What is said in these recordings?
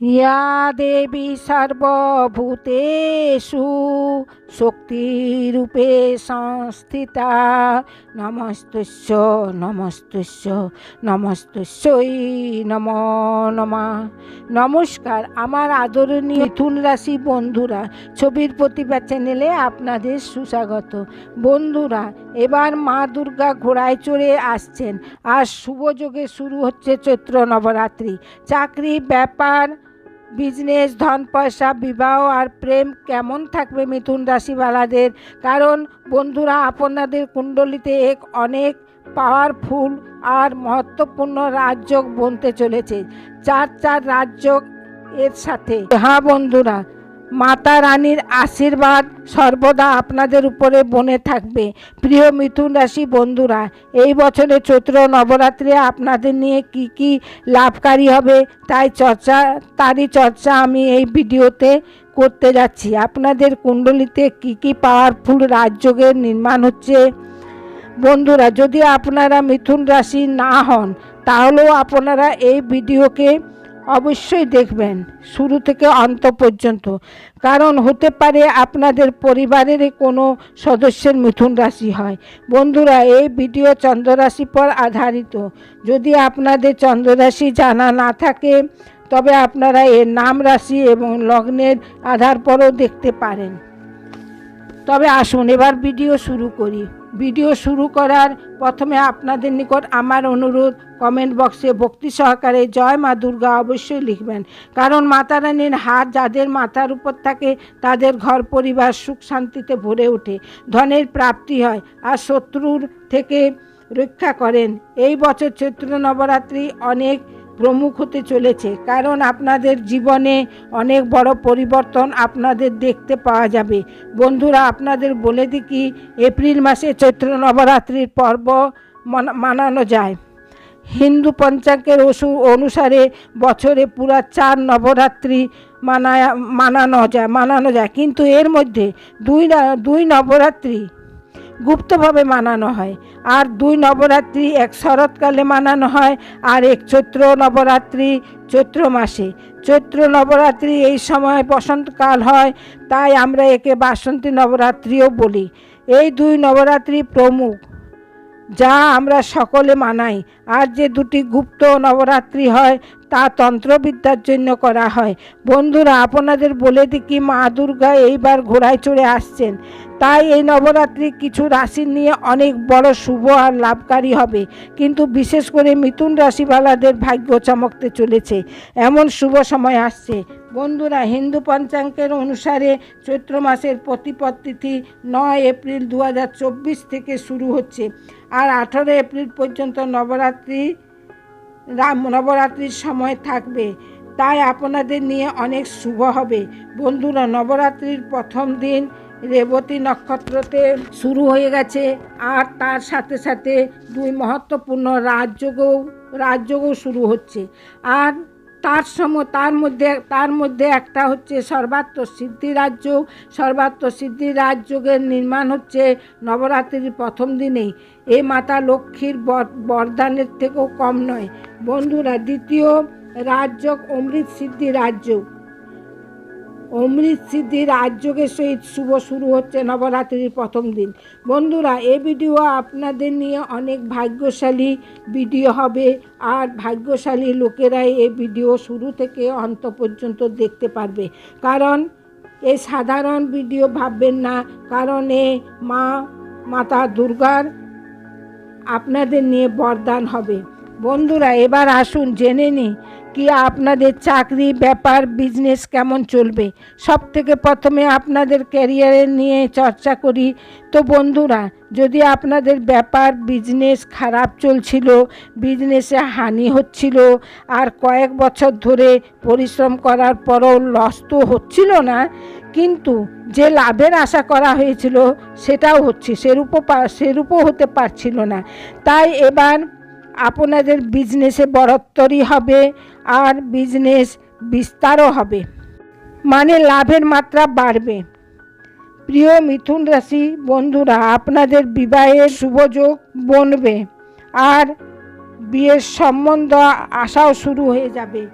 ইয়া দেবী সর্বভূতেষু, শক্তিরূপে সংস্থিতা। নমস্তুস্য নমস্তুস্য নমস্তুস্যই নম নমা। নমস্কার, আমার আদরণীয় মিথুন রাশি বন্ধুরা, ছবির প্রতিভা চ্যানেলে আপনাদের সুস্বাগত। বন্ধুরা, এবার মা দুর্গা ঘোড়ায় চড়ে আসছেন। আর শুভযোগে শুরু হচ্ছে চৈত্র নবরাত্রি। চাকরি ব্যাপার বিজনেস, ধন পয়সা, বিবাহ আর প্রেম কেমন থাকবে মিথুন রাশিওয়ালাদের? কারণ বন্ধুরা, আপনাদের কুণ্ডলিতে এক অনেক পাওয়ারফুল আর মহত্বপূর্ণ রাজযোগ বনতে চলেছে। চার চার রাজযোগ এর সাথে। হ্যাঁ বন্ধুরা মাতা রানীর আশীর্বাদ সর্বদা আপনাদের উপরে বনে থাকবে। প্রিয় মিথুন রাশি বন্ধুরা, এই বছরে চৈত্র নবরাত্রি আপনাদের নিয়ে কি কি লাভকারী হবে তাই চর্চা, তারই চর্চা আমি এই ভিডিওতে করতে যাচ্ছি। আপনাদের কুণ্ডলিতে কি কি পাওয়ারফুল রাজযোগের নির্মাণ হচ্ছে? বন্ধুরা, যদি আপনারা মিথুন রাশি না হন, তাহলেও আপনারা এই ভিডিওকে অবশ্যই দেখবেন, শুরু থেকে অন্ত পর্যন্ত। কারণ হতে পারে আপনাদের পরিবারের কোনো সদস্যের মিথুন রাশি হয়। বন্ধুরা, এই ভিডিও চন্দ্ররাশি পর আধারিত। যদি আপনাদের চন্দ্ররাশি জানা না থাকে, তবে আপনারা এর নাম রাশি এবং লগ্নের আধার পরও দেখতে পারেন। তবে আসুন, এবার ভিডিও শুরু করি। ভিডিও শুরু করার প্রথমে আপনাদের নিকট আমার অনুরোধ, কমেন্ট বক্সে ভক্তি সহকারে জয় মা দুর্গা অবশ্যই লিখবেন। কারণ মাতা রানীর হাত যাদের মাথার উপর থাকে, তাদের ঘর পরিবার সুখ শান্তিতে ভরে ওঠে, ধনের প্রাপ্তি হয় আর শত্রুর থেকে রক্ষা করেন। এই বছর চৈত্র নবরাত্রি অনেক প্রমুখ হতে চলেছে। কারণ আপনাদের জীবনে অনেক বড় পরিবর্তন আপনাদের দেখতে পাওয়া যাবে। বন্ধুরা, আপনাদের বলে দিই কি এপ্রিল মাসে চৈত্র নবরাত্রির পর্ব মানা- মানানো যায়। হিন্দু পঞ্চাঙ্গের ওষু অনুসারে বছরে পুরা চার নবরাত্রি মানায়, মানানো যায় মানানো যায়। কিন্তু এর মধ্যে দুই দুই নবরাত্রি গুপ্তভাবে মানানো হয়। আর দুই নবরাত্রি এক শরৎকালে মানানো হয় আর এক চৈত্র নবরাত্রি চৈত্র মাসে। চৈত্র নবরাত্রি এই সময় বসন্তকাল হয়, তাই আমরা একে বাসন্তী নবরাত্রিও বলি। এই দুই নবরাত্রি প্রমুখ। যা আমরা সকলে মানাই। আর যে দুটি গুপ্ত নবরাত্রি হয়, তা তন্ত্রবিদ্যার জন্য করা হয়। বন্ধুরা, আপনাদের বলে দিই কি মা দুর্গা এইবার ঘোড়ায় চড়ে আসছেন। তাই এই নবরাত্রি কিছু রাশি নিয়ে অনেক বড় শুভ আর লাভকারী হবে। কিন্তু বিশেষ করে মিথুন রাশিওয়ালাদের ভাগ্য চমকতে চলেছে। এমন শুভ সময় আসছে। বন্ধুরা, হিন্দু পঞ্চাঙ্গের অনুসারে চৈত্র মাসের প্রতিপদ তিথি নয় এপ্রিল দু হাজার চব্বিশ থেকে শুরু হচ্ছে। আর আঠারো এপ্রিল পর্যন্ত নবরাত্রি, রাম, নবরাত্রির সময় থাকবে। তাই আপনাদের নিয়ে অনেক শুভ হবে। বন্ধুরা, নবরাত্রির প্রথম দিন রেবতী নক্ষত্রতে শুরু হয়ে গেছে। আর তার সাথে সাথে দুই মহত্বপূর্ণ রাজযোগও রাজযোগও শুরু হচ্ছে। আর তার সম, তার মধ্যে তার মধ্যে একটা হচ্ছে সর্বাত্ম সিদ্ধি রাজ্য সর্বাত্ম সিদ্ধি রাজযোগের নির্মাণ হচ্ছে নবরাত্রির প্রথম দিনেই। এ মাতা লক্ষ্মীর বরদানের থেকেও কম নয়। বন্ধুরা, দ্বিতীয় রাজযোগ অমৃত সিদ্ধি রাজযোগ। অমৃত সিদ্ধি রাজযোগের সহিত শুভ শুরু হচ্ছে নবরাত্রির প্রথম দিন। বন্ধুরা এই ভিডিও আপনাদের নিয়ে অনেক ভাগ্যশালী ভিডিও হবে। আর ভাগ্যশালী লোকেরাই এই ভিডিও শুরু থেকে অন্ত পর্যন্ত দেখতে পারবে। কারণ এই সাধারণ ভিডিও ভাববেন না। কারণ এ মা, মাতা দুর্গার আপনাদের নিয়ে বরদান হবে। বন্ধুরা, এবার আসুন, জেনে নিই কি আপনাদের চাকরি, ব্যাপার বিজনেস কেমন চলবে? সব থেকে প্রথমে আপনাদের ক্যারিয়ারের নিয়ে চর্চা করি। তো বন্ধুরা, যদি আপনাদের ব্যাপার বিজনেস খারাপ চলছিল বিজনেসে হানি হচ্ছিল, আর কয়েক বছর ধরে পরিশ্রম করার পরও লস তো হচ্ছিল না, কিন্তু যে লাভের আশা করা হয়েছিল, সেটাও হচ্ছে, সেরূপও সেরূপও হতে পারছিল না। তাই এবার আপনাদের বিজনেসে বড়ত্তরই হবে আর বিজনেস বিস্তারও হবে। মানে লাভের মাত্রা বাড়বে। প্রিয় মিথুন রাশি বন্ধুরা, আপনাদের বিবাহের শুভযোগ বনবে আর বিয়ের সম্বন্ধ আসাও শুরু হয়ে যাবে।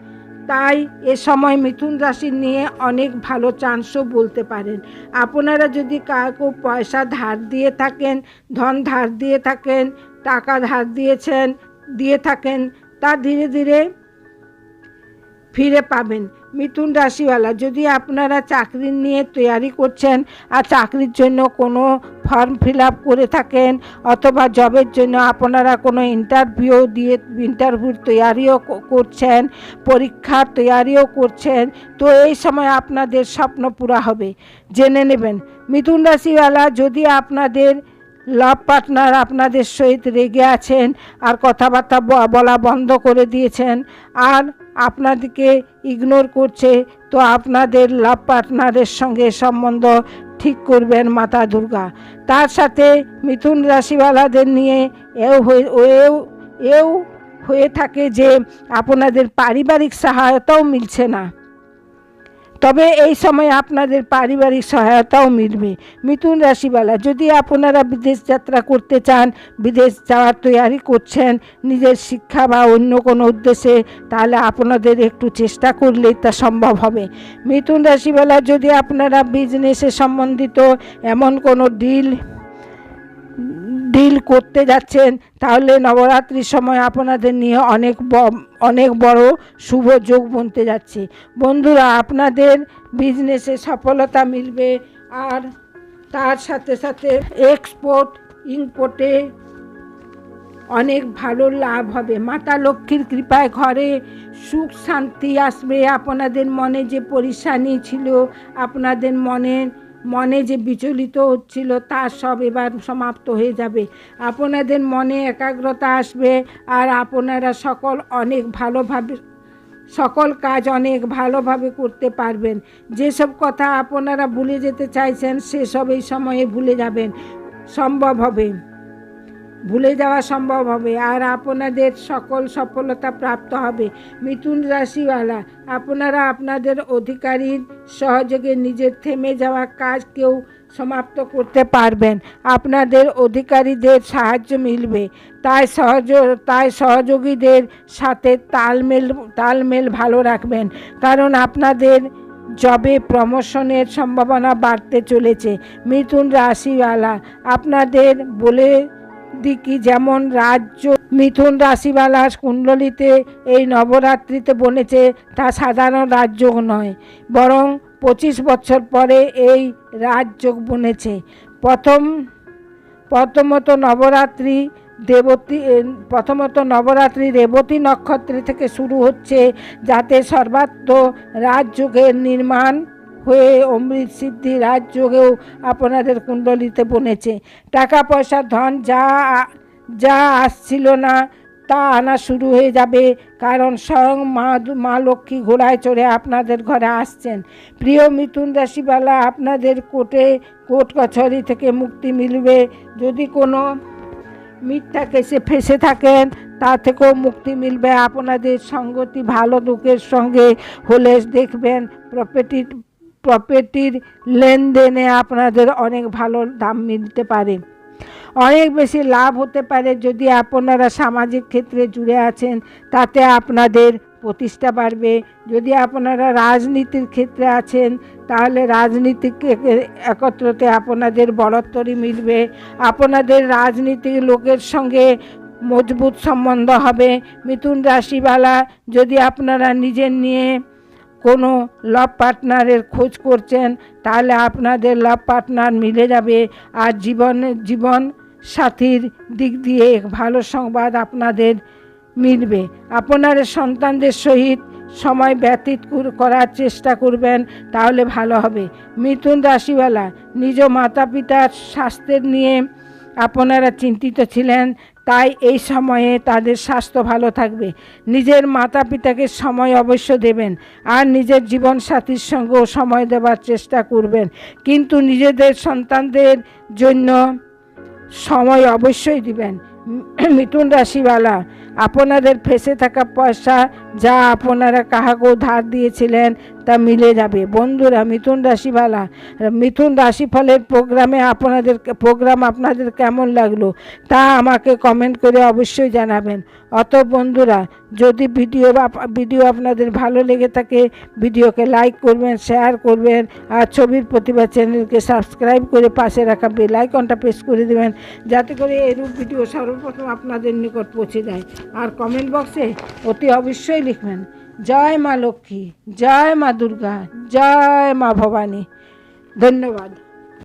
তাই এ সময় মিথুন রাশি নিয়ে অনেক ভালো চান্সও বলতে পারেন। আপনারা যদি কাউকে পয়সা ধার দিয়ে থাকেন, ধন ধার দিয়ে থাকেন, টাকা ধার দিয়েছেন দিয়ে থাকেন, তা ধীরে ধীরে ফিরে পাবেন। মিথুন রাশিওয়ালা, যদি আপনারা চাকরি নিয়ে তৈরি করছেন আর চাকরির জন্য কোনো ফর্ম ফিল আপ করে থাকেন অথবা জবের জন্য আপনারা কোনো ইন্টারভিউ দিয়ে ইন্টারভিউর তৈয়ারিও ক- করছেন পরীক্ষার তৈয়ারিও করছেন, তো এই সময় আপনাদের স্বপ্ন পুরা হবে। জেনে নেবেন, মিথুন রাশিওয়ালা, যদি আপনাদের লাভ পার্টনার আপনাদের সহিত রেগে আছেন আর কথাবার্তা বলা বন্ধ করে দিয়েছেন। আর আপনাদেরকে ইগনোর করছে, তো আপনাদের লাভ পার্টনারের সঙ্গে সম্বন্ধ ঠিক করবেন মাতা দুর্গা। তার সাথে মিথুন রাশিওয়ালাদের নিয়ে এও হয়ে, এও এও হয়ে থাকে যে আপনাদের পারিবারিক সহায়তাও মিলছে না। তবে এই সময় আপনাদের পারিবারিক সহায়তাও মিলবে। মিথুন রাশিওয়ালা, যদি আপনারা বিদেশ যাত্রা করতে চান, বিদেশ যাওয়ার তৈয়ারি করছেন, নিজের শিক্ষা বা অন্য কোনো উদ্দেশ্যে, তাহলে আপনাদের একটু চেষ্টা করলেই তা সম্ভব হবে। মিথুন রাশিওয়ালা, যদি আপনারা বিজনেসে সম্বন্ধিত এমন কোনো ডিল ডিল করতে যাচ্ছেন, তাহলে নবরাত্রির সময় আপনাদের নিয়ে অনেক অনেক বড় শুভ যোগ বনতে যাচ্ছে। বন্ধুরা, আপনাদের বিজনেসে সফলতা মিলবে আর তার সাথে সাথে এক্সপোর্ট ইম্পোর্টে অনেক ভালো লাভ হবে। মাতা লক্ষ্মীর কৃপায় ঘরে সুখ শান্তি আসবে। আপনাদের মনে যে পরিশানি ছিল, আপনাদের মনে মনে যে বিচলিত হচ্ছিল, তা সব এবার সমাপ্ত হয়ে যাবে। আপনাদের মনে একাগ্রতা আসবে আর আপনারা সকল অনেক ভালোভাবে, সকল কাজ অনেক ভালোভাবে করতে পারবেন। যেসব কথা আপনারা ভুলে যেতে চাইছেন, সেসব এই সময়ে ভুলে যাবেন। সম্ভব হবে। ভুলে যাওয়া সম্ভব হবে। আর আপনাদের সকল সফলতা প্রাপ্ত হবে। মিথুন রাশিওয়ালা, আপনারা আপনাদের অধিকারীর সহযোগে নিজের থেমে যাওয়া কাজকেও সমাপ্ত করতে পারবেন। আপনাদের অধিকারীদের সাহায্য মিলবে। তাই সহজ, তাই সহযোগীদের সাথে তালমেল তালমেল ভালো রাখবেন। কারণ আপনাদের জবে প্রমোশনের সম্ভাবনা বাড়তে চলেছে। মিথুন রাশিওয়ালা, আপনাদের বলে দিকি যেমন রাজ্য মিথুন রাশিওয়ালা কুণ্ডলিতে এই নবরাত্রিতে বনেছে তা সাধারণ রাজযোগ নয়, বরং পঁচিশ বছর পরে এই রাজযোগ বনেছে। প্রথম, প্রথমত নবরাত্রি দেবতী প্রথমত নবরাত্রি রেবতী নক্ষত্র থেকে শুরু হচ্ছে যাতে সর্বাত্ম রাজযোগের নির্মাণ হয়ে অমৃত সিদ্ধি রাজযোগেও আপনাদের কুণ্ডলিতে বনেছে। টাকা পয়সা ধন যা যা আসছিল না, তা আনা শুরু হয়ে যাবে, কারণ স্বয়ং মা মা লক্ষ্মী ঘোড়ায় চড়ে আপনাদের ঘরে আসছেন। প্রিয় মিথুন রাশিবালা, আপনাদের কোর্টে কোর্ট কাছারি থেকে মুক্তি মিলবে। যদি কোনো মিথ্যা কেসে ফেসে থাকেন, তা থেকেও মুক্তি মিলবে। আপনাদের সঙ্গতি ভালো লোকের সঙ্গে হলে দেখবেন প্রপার্টি প্রপার্টির লেনদেনে আপনাদের অনেক ভালো দাম মিলতে পারে। অনেক বেশি লাভ হতে পারে যদি আপনারা সামাজিক ক্ষেত্রে জুড়ে আছেন, তাতে আপনাদের প্রতিষ্ঠা বাড়বে। যদি আপনারা রাজনীতির ক্ষেত্রে আছেন, তাহলে রাজনীতিক একত্রতে আপনাদের বড়ত্বরই মিলবে। আপনাদের রাজনীতির লোকের সঙ্গে মজবুত সম্বন্ধ হবে। মিথুন রাশিওয়ালা, যদি আপনারা নিজের নিয়ে কোনো লাভ পার্টনারের খোঁজ করছেন, তাহলে আপনাদের লাভ পার্টনার মিলে যাবে। আর জীবনে, জীবন সাথীর দিক দিয়ে ভালো সংবাদ আপনাদের মিলবে। আপনার সন্তানদের সহিত সময় ব্যতীত করার চেষ্টা করবেন, তাহলে ভালো হবে। মিথুন রাশিওয়ালা, নিজ মাতা পিতার স্বাস্থ্যের নিয়ে আপনারা চিন্তিত ছিলেন, তাই এই সময়ে তাদের স্বাস্থ্য ভালো থাকবে। নিজের মাতা পিতাকে সময় অবশ্য দেবেন আর নিজের জীবন সাথীর সঙ্গেও সময় দেওয়ার চেষ্টা করবেন। কিন্তু নিজেদের সন্তানদের জন্য সময় অবশ্যই দিবেন। মিথুন রাশিওয়ালা, আপনাদের ফেসে থাকা পয়সা যা আপনারা কাহাকেও ধার দিয়েছিলেন তা মিলে যাবে। বন্ধুরা, মিথুন রাশিওয়ালা, মিথুন রাশিফলের প্রোগ্রামে আপনাদের, প্রোগ্রাম আপনাদের কেমন লাগল তা আমাকে কমেন্ট করে অবশ্যই জানাবেন। অত বন্ধুরা, যদি ভিডিও ভিডিও আপনাদের ভালো লেগে থাকে, ভিডিওকে লাইক করবেন শেয়ার করবেন, আর ছবির প্রতিভা চ্যানেলকে সাবস্ক্রাইব করে পাশে রাখা বেল আইকনটা প্রেস করে দেবেন, যাতে করে এরূপ ভিডিও সর্বপ্রথম আপনাদের নিকট পৌঁছে যায়। আর কমেন্ট বক্সে অতি অবশ্যই লিখবেন। জয় মা লক্ষ্মী জয় মা দুর্গা জয় মা ভবানী ধন্যবাদ